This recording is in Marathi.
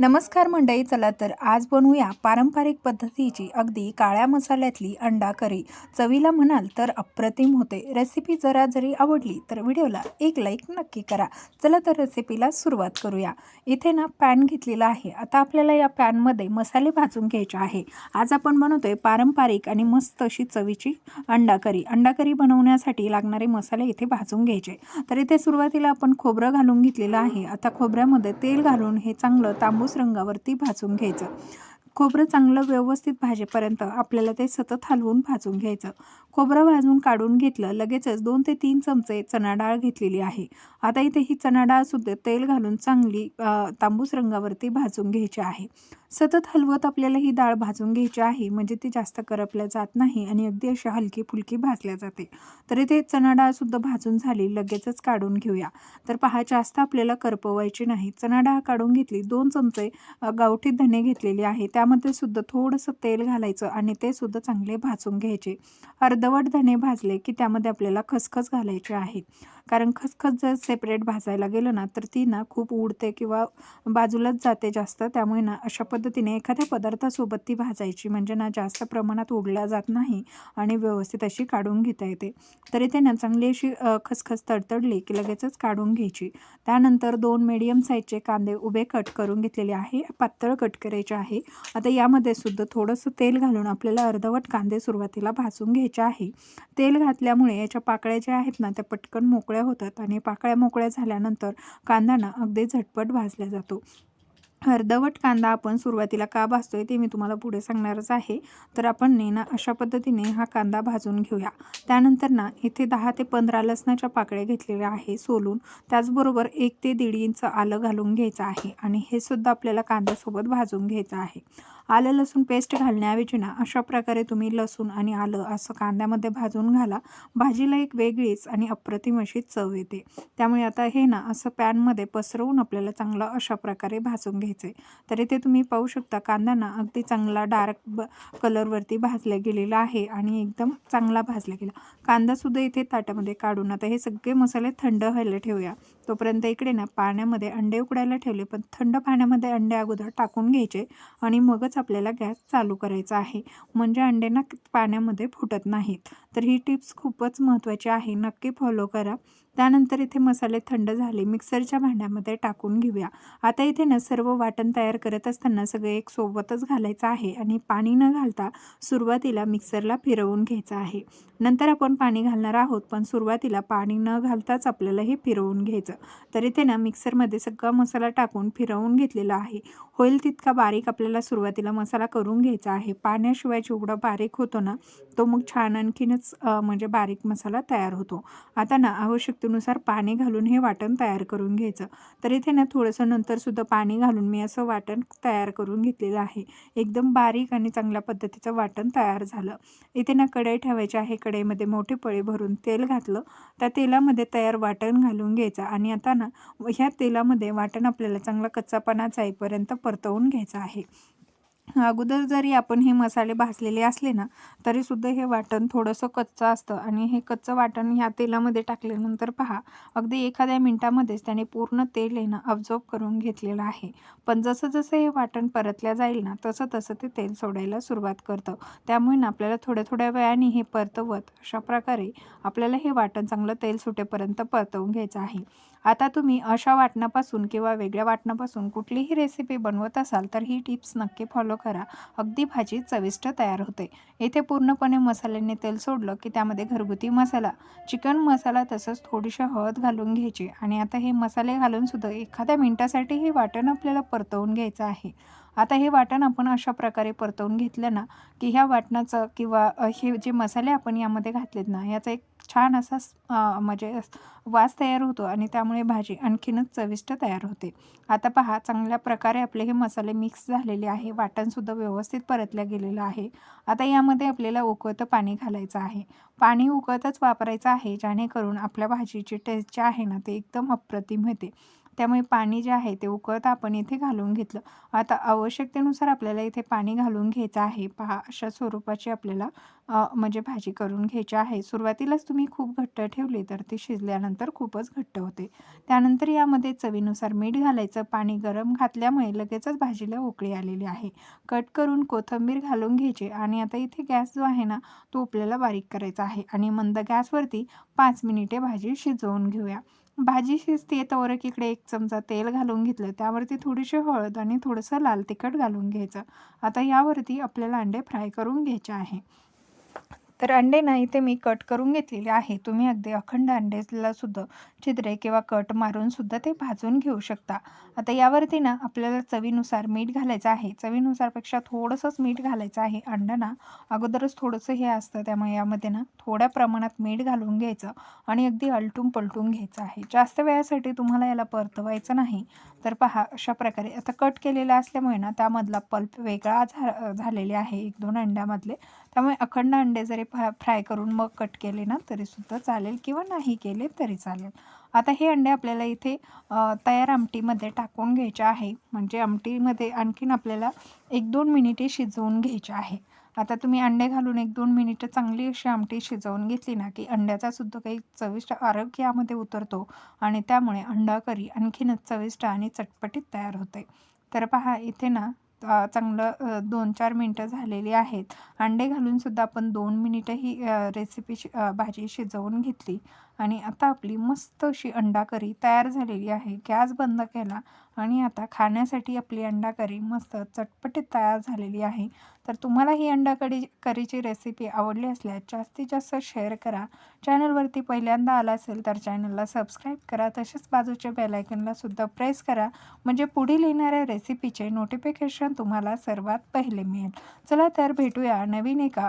नमस्कार मंडळी चला तर आज बनवूया पारंपरिक पद्धतीची अगदी काळ्या मसाल्यातली अंडा करी. चवीला म्हणाल तर अप्रतिम होते. रेसिपी जरा जरी आवडली तर व्हिडिओला एक लाईक नक्की करा. चला तर रेसिपीला सुरुवात करूया. इथे ना पॅन घेतलेला आहे. आता आपल्याला या पॅनमध्ये मसाले भाजून घ्यायचे आहे. आज आपण बनवतोय पारंपरिक आणि मस्त अशी चवीची अंडा करी. अंडा करी बनवण्यासाठी लागणारे मसाले इथे भाजून घ्यायचे. तर इथे सुरुवातीला आपण खोबरं घालून घेतलेलं आहे. आता खोबऱ्यामध्ये तेल घालून हे चांगलं तांबूस रंगावरती भाजून घ्यायचं. खोबरं चांगलं व्यवस्थित भाजेपर्यंत आपल्याला ते सतत हलवून भाजून घ्यायचं. खोबरं भाजून काढून घेतलं. लगेचच दोन ते तीन चमचे चणा डाळ घेतलेली आहे. आता इथे ही चणा डाळ सुद्धा तेल घालून चांगली तांबूस रंगावरती भाजून घ्यायची आहे. सतत हलवत आपल्याला ही डाळ भाजून घ्यायची आहे म्हणजे ती जास्त करपल्या जात नाही आणि अगदी अशी हलकी फुलकी भाजल्या जाते. तर इथे चणा डाळ सुद्धा भाजून झाली लगेचच काढून घेऊया. तर पहा जास्त आपल्याला करपवायची नाही. चणा डाळ काढून घेतली दोन चमचे गावठी धने घेतलेले आहे. त्यामध्ये सुद्धा थोडंसं तेल घालायचं आणि ते सुद्धा चांगले भाजून घ्यायचे. अर्ध अर्धवट धणे भाजले की त्यामध्ये आपल्याला खसखस घालायचे आहे. कारण खसखस जर सेपरेट भाजायला गेलं ना तर ती ना खूप उडते किंवा बाजूलाच जाते जास्त. त्यामुळे ना अशा पद्धतीने एखाद्या पदार्थासोबत ती भाजायची म्हणजे ना जास्त प्रमाणात उडल्या जात नाही आणि व्यवस्थित अशी काढून घेता येते. तरी ते ना चांगली अशी खसखस तडतडली की लगेचच काढून घ्यायची. त्यानंतर दोन मीडियम साईजचे कांदे उभे कट करून घेतलेले आहे. पातळ कट करायचे आहे. आता यामध्ये सुद्धा थोडंसं तेल घालून आपल्याला अर्धवट कांदे सुरुवातीला भाजून घ्यायचे आहे. तेल घातल्यामुळे याच्या पाकळ्या ज्या आहेत ना त्या पटकन मोकळ्या होतात आणि पाकळ्या मोकळ्या झाल्यानंतर कांदाना अगदी झटपट भाजला जातो. अर्धवट कांदा आपण सुरुवातीला का भाजतोय ते मी तुम्हाला पुढे सांगणारच आहे. तर आपण ने ना अशा पद्धतीने हा कांदा भाजून घेऊया. त्यानंतर ना इथे दहा ते पंधरा लसणाच्या पाकळ्या घेतलेल्या आहे सोलून. त्याचबरोबर एक ते दीड इंच आलं घालून घ्यायचं आहे आणि हे सुद्धा आपल्याला कांद्यासोबत भाजून घ्यायचं आहे. आलं लसूण पेस्ट घालण्याऐवजी ना अशा प्रकारे तुम्ही लसूण आणि आलं असं कांद्यामध्ये भाजून घाला. भाजीला एक वेगळीच आणि अप्रतिम अशी चव येते. त्यामुळे आता हे ना असं पॅनमध्ये पसरवून आपल्याला चांगलं अशा प्रकारे भाजून घ्यायचं आहे तर इथे तुम्ही पाहू शकता कांदा ना अगदी चांगला डार्क ब कलरवरती भाजला गेलेला आहे आणि एकदम चांगला भाजला गेला. कांदासुद्धा इथे ताटामध्ये काढून आता हे सगळे मसाले थंड व्हायला ठेवूया. तोपर्यंत इकडे ना पाण्यामध्ये अंडे उकडायला ठेवले पण थंड पाण्यामध्ये अंडे अगोदर टाकून घ्यायचे आणि मगच आपल्याला गॅस चालू करायचा आहे. म्हणजे अंडे ना पाण्यामध्ये फुटत नाहीत. तर ही टिप्स खूपच महत्त्वाची आहे. नक्की फॉलो करा. त्यानंतर इथे मसाले थंड झाले. मिक्सरच्या भांड्यामध्ये टाकून घेऊया. आता इथे ना सर्व वाटण तयार करत असताना सगळे एक सोबतच घालायचं आहे आणि पाणी न घालता सुरुवातीला मिक्सरला फिरवून घ्यायचं आहे. नंतर आपण पाणी घालणार आहोत पण सुरुवातीला पाणी न घालताच आपल्याला हे फिरवून घ्यायचं. तर इथे ना मिक्सरमध्ये सगळा मसाला टाकून फिरवून घेतलेला आहे. होईल तितका बारीक आपल्याला सुरुवातीला मसाला करून घ्यायचा आहे. पाण्याशिवाय जेवढा बारीक होतो ना तो मग छान आणखीनच म्हणजे बारीक मसाला तयार होतो. आता ना आवश्यकतेनुसार पाणी घालून हे वाटण तयार करून घ्यायचं. तर इथे ना थोडंसं नंतरसुद्धा पाणी घालून मी असं वाटण तयार करून घेतलेलं आहे. एकदम बारीक आणि चांगल्या पद्धतीचं वाटण तयार झालं. इथे ना कढई ठेवायची आहे. कढईमध्ये मोठे पळे भरून तेल घातलं. त्या तेलामध्ये तयार वाटण घालून घ्यायचं आणि आता ना ह्या तेलामध्ये वाटण आपल्याला चांगला कच्चापणा जाईपर्यंत परतवून घ्यायचं आहे. अगोदर जरी आपण हे मसाले भाजलेले असले ना तरीसुद्धा हे वाटण थोडंसं कच्चं असतं. आणि हे कच्चं वाटण ह्या तेलामध्ये टाकल्यानंतर पहा अगदी एखाद्या मिनटामध्येच त्याने पूर्ण तेल आहे ना अब्झॉर्ब करून घेतलेलं आहे. पण जसं जसं हे वाटण परतल्या जाईल ना तसं तसं ते तेल सोडायला सुरुवात करतं. त्यामुळे ना आपल्याला थोड्या थोड्या वेळाने हे परतवत अशा प्रकारे आपल्याला हे वाटण चांगलं तेल सुटेपर्यंत परतवून घ्यायचं आहे. आता तुम्ही अशा वाटणापासून किंवा वेगळ्या वाटणापासून कुठलीही रेसिपी बनवत असाल तर ही टिप्स नक्की फॉलो करा. अगदी भाजी चविष्ट तयार होते. येथे पूर्णपणे मसाल्याने तेल सोडलं की त्यामध्ये घरगुती मसाला. चिकन मसाला तसंच थोडीशी हळद घालून घ्यायची आणि आता हे मसाले घालून सुद्धा एखाद्या मिनटासाठी हे वाटण आपल्याला परतवून घ्यायचं आहे. आता हे वाटण आपण अशा प्रकारे परतवून घेतलं ना की ह्या वाटणाचं किंवा हे जे मसाले आपण यामध्ये घातलेत ना याचा एक छान असा म्हणजे वास तयार होतो आणि त्यामुळे भाजी आणखीनच चविष्ट तयार होते. आता पहा चांगल्या प्रकारे आपले हे मसाले मिक्स झालेले आहे. वाटणसुद्धा व्यवस्थित परतल्या गेलेलं आहे. आता यामध्ये आपल्याला उकळतं पाणी घालायचं आहे. पाणी उकळतच वापरायचं आहे जेणेकरून आपल्या भाजीची टेस्ट जी आहे ना ते एकदम अप्रतिम होते. त्यामुळे पाणी जे आहे ते उकळता आपण इथे घालून घेतलं. आता आवश्यकतेनुसार आपल्याला इथे पाणी घालून घ्यायचं आहे. पहा अशा स्वरूपाची आपल्याला म्हणजे भाजी करून घ्यायची आहे. सुरुवातीलाच तुम्ही खूप घट्ट ठेवली तर ती शिजल्यानंतर खूपच घट्ट होते. त्यानंतर यामध्ये चवीनुसार मीठ घालायचं. पाणी गरम घातल्यामुळे लगेचच भाजीला उकळी आलेली आहे. कट करून कोथिंबीर घालून घ्यायची आणि आता इथे गॅस जो आहे ना तो आपल्याला बारीक करायचा आहे. आणि मंद गॅसवरती पाच मिनिटे भाजी शिजवून घेऊया. भाजी शिजते तर इकडे एक चमचा तेल घालून घेतलं त्यावरती थोडीशी हळद आणि थोडंसं लाल तिखट घालून घ्यायचं. आता यावरती आपल्याला अंडे फ्राय करून घ्यायचे आहे. तर अंडे ना इथे मी कट करून घेतलेले आहे. तुम्ही अगदी अखंड अंडेला सुद्धा छिद्रे किंवा कट मारून सुद्धा ते भाजून घेऊ शकता. आता यावरती ना आपल्याला चवीनुसार मीठ घालायचं आहे. चवीनुसारपेक्षा थोडंसंच मीठ घालायचं आहे. अंडा ना अगोदरच थोडंसं हे असतं. त्यामुळे यामध्ये ना थोड्या प्रमाणात मीठ घालून घ्यायचं आणि अगदी अलटून पलटून घ्यायचं आहे. जास्त वेळासाठी तुम्हाला याला परतवायचं नाही. तर पहा अशा प्रकारे. आता कट केलेला असल्यामुळे ना त्यामधला पल्प वेगळा झा झालेले आहे. एक दोन अंड्यामधले त्यामुळे अखंड अंडे जरी फ्रा फ्राय करून मग कट केले ना तरीसुद्धा चालेल किंवा नाही केले तरी चालेल. आता हे अंडे आपल्याला इथे तयार आमटीमध्ये टाकून घ्यायचे आहे. म्हणजे आमटीमध्ये आणखीन आपल्याला एक दोन मिनिटे शिजवून घ्यायचे आहे. आता तुम्ही अंडे घालून एक दोन मिनिटं चांगली अशी आमटी शिजवून घेतली ना की अंड्याचा सुद्धा काही चविष्ट आरोग्य यामध्ये उतरतो आणि त्यामुळे अंडा करी आणखीनच चविष्ट आणि चटपटीत तयार होते. तर पहा इथे ना चांगलं दोन चार मिनटं झालेली आहेत. अंडे घालून सुद्धा आपण दोन मिनिटं ही रेसिपी शि भाजी शिजवून घेतली. आणि आता आपली मस्त अशी अंडा करी तयार झालेली आहे. गॅस बंद केला आणि आता खाण्यासाठी आपली अंडा करी मस्त चटपटीत तयार झालेली आहे. तर तुम्हाला ही अंडा कढी करीची रेसिपी आवडली असल्यास जास्तीत जास्त शेअर करा. चॅनलवरती पहिल्यांदा आला असेल तर चॅनलला सबस्क्राईब करा. तसेच बाजूच्या बेलायकनलासुद्धा प्रेस करा. म्हणजे पुढील येणाऱ्या रेसिपीचे नोटिफिकेशन तुम्हाला सर्वात पहिले मिळेल. चला तर भेटूया नवीन एका